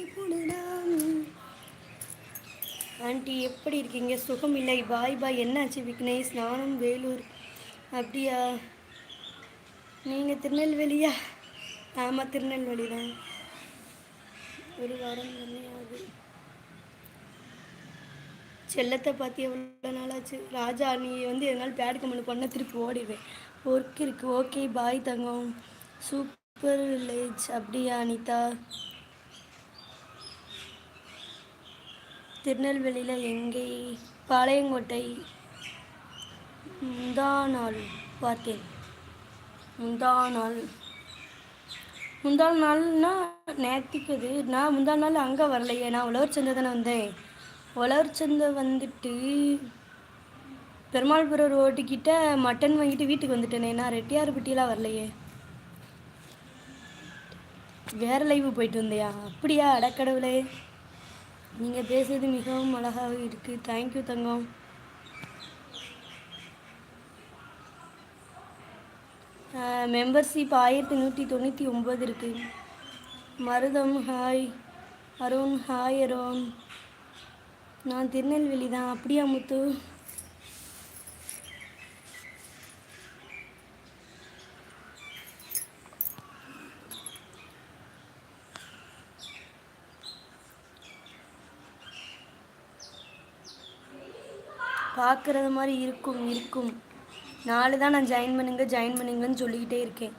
கட்டி போடலாம் ஆண்டி எப்படி இருக்கீங்க? சுகம் இல்லை. பாய் பாய். என்னாச்சு விக்னேஷ்? நானும் வேலூர். அப்படியா? நீங்கள் திருநெல்வேலியா? ஆமாம் திருநெல்வேலி தான் ஒரு வாரம் கம்மியாகுது செல்லத்தை பார்த்து எவ்வளோ நாளாச்சு? ராஜா நீ வந்து எதனால பேட் கமெண்ட் பண்ண திருப்பி ஓடிடுவேன். ஒர்க் இருக்கு. ஓகே பாய் தங்கம். சூப்பர் வில்லேஜ் அப்படியா அனிதா? திருநெல்வேலியில் எங்கே? பாளையங்கோட்டை. முந்தா நாள் பார்த்தேன். முந்தா நாள் முந்தா நாள்னா நேற்றுக்கு நான் முந்தா நாள் அங்கே வரலையே. நான் உழவர் சந்தை தானே வந்தேன். உழவர் சந்தை வந்துட்டு பெருமாள்புரம் ரோட்டுக்கிட்ட மட்டன் வாங்கிட்டு வீட்டுக்கு வந்துட்டேனே. நான் ரெட்டியார்பட்டியெலாம் வரலையே. வேறு லைவு போயிட்டு வந்தியா? அப்படியா? அடக்கடவுளே. நீங்கள் பேசுறது மிகவும் அழகாக இருக்குது தேங்க்யூ தங்கம். மெம்பர்ஷிப் ஆயிரத்தி நூற்றி தொண்ணூற்றி ஒம்பது இருக்குது மருதம் ஹாய். அருண் ஹாய் அருண். நான் திருநெல்வேலி தான். அப்படியா முத்து? பார்க்குறது மாதிரி இருக்கும் இருக்கும். நாலு தான் நான் ஜாயின் பண்ணுங்க ஜாயின் பண்ணுங்கன்னு சொல்லிக்கிட்டே இருக்கேன்.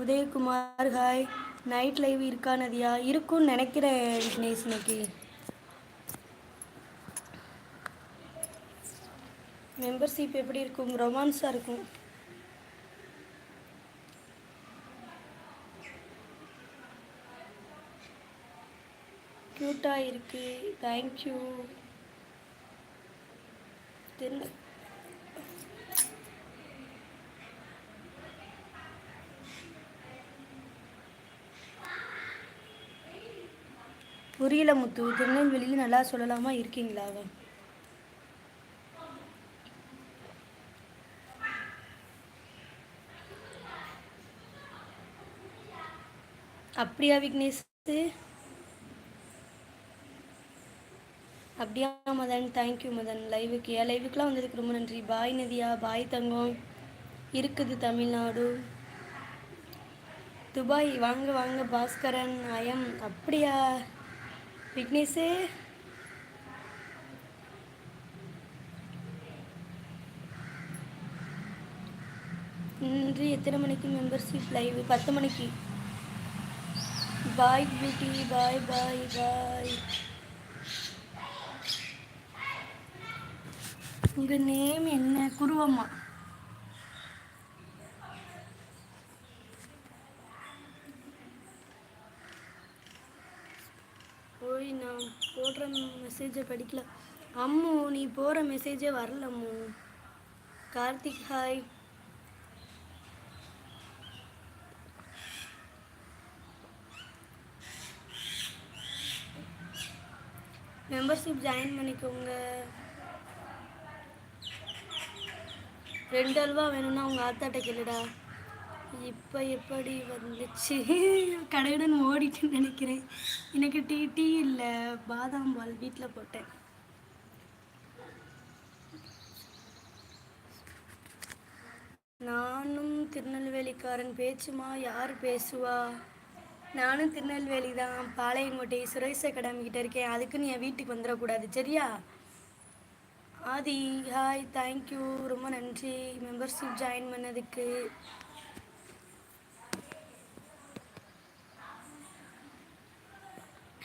உதயகுமார் ஹாய் நைட் லைவ் இருக்கா நதியா? இருக்கும்னு நினைக்கிறேன் விக்னேஷ் இன்னைக்கு. மெம்பர்ஷிப் எப்படி இருக்கும்? ரொமான்ஸாக இருக்கும். க்யூட்டாக இருக்குது தேங்க்யூ தெரியல புரியல முத்து. திருநெல்வேலியில் நல்லா சொல்லலாமா? இருக்கீங்களா அவன் அப்படியா விக்னேஷ்? அப்படியா மதன்? தேங்க்யூ மதன். லைவுக்கு ஏன் லைவுக்குலாம் வந்ததுக்கு ரொம்ப நன்றி. பாய் நதியா. பாய் தங்கம். இருக்குது தமிழ்நாடு. துபாய். வாங்க வாங்க பாஸ்கரன். அயம் அப்படியா விக்னேஷு? இன்று எத்தனை மணிக்கு மெம்பர்ஷிப் லைவ் பத்து மணிக்கு. பாய் பியூட்டி பாய் பாய் பாய் உங்கள் நேம் என்ன? குருவம்மா. ஓய் நான் போடுற மெசேஜை படிக்கல. அம்மு நீ போகிற மெசேஜே வரல Ammu. Karthik hi membership join பண்ணிக்கோங்க. ரெண்டு அல்வா வேணும்னா உங்கள் ஆத்தாட்ட கேளுடா. இப்போ எப்படி வந்துச்சு? கடையுடன் ஓடிட்டுன்னு நினைக்கிறேன். எனக்கு டீ டீ இல்லை பாதாம் பால் வீட்டில் போட்டேன். நானும் திருநெல்வேலிக்காரன் பேச்சுமா யார் பேசுவா? நானும் திருநெல்வேலி தான் பாளையங்கோட்டை சுரேஷ் அகாடமி இருக்கேன். அதுக்குன்னு என் வீட்டுக்கு வந்துடக்கூடாது சரியா? ஆதி ஹாய் தேங்க்யூ ரொம்ப நன்றி. மெம்பர்ஷிப் ஜாயின் பண்ணதுக்கு.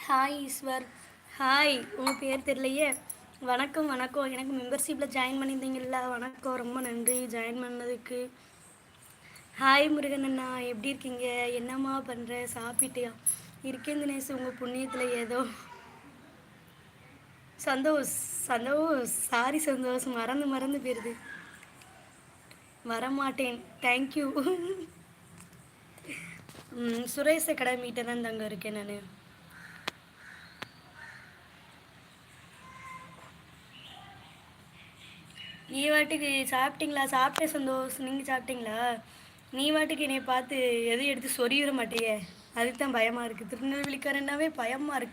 ஹாய் ஈஸ்வர் ஹாய் உங்கள் பேர் தெரியலையே. வணக்கம் வணக்கம். எனக்கு மெம்பர்ஷிப்பில் ஜாயின் பண்ணியிருந்தீங்கல்ல. வணக்கம் ரொம்ப நன்றி. ஜாயின் பண்ணதுக்கு. ஹாய் முருகன் அண்ணா. எப்படி இருக்கீங்க? என்னம்மா பண்ணுற சாப்பிட்டியா? இருக்கேன் தினேஷ் உங்கள் புண்ணியத்தில் ஏதோ. சந்தோஷ். சந்தோ சாரி சந்தோஷ் மறந்து மறந்து போயிருது. வரமாட்டேன். தேங்க்யூ சுரேஷ் அகாடமிகிட்ட தான் தங்க இருக்கேன் நான். நீ வாட்டுக்கு சாப்பிட்டீங்களா? சாப்பிட்டேன் சந்தோஷ். நீங்கள் சாப்பிட்டீங்களா? நீ வாட்டுக்கு என்னை பார்த்து எதையும் எடுத்து சொறிவிட மாட்டேயே. அதுக்கு தான் பயமாக இருக்குது திருநெல்வேலிக்காரன்னாவே பயமாக இருக்குது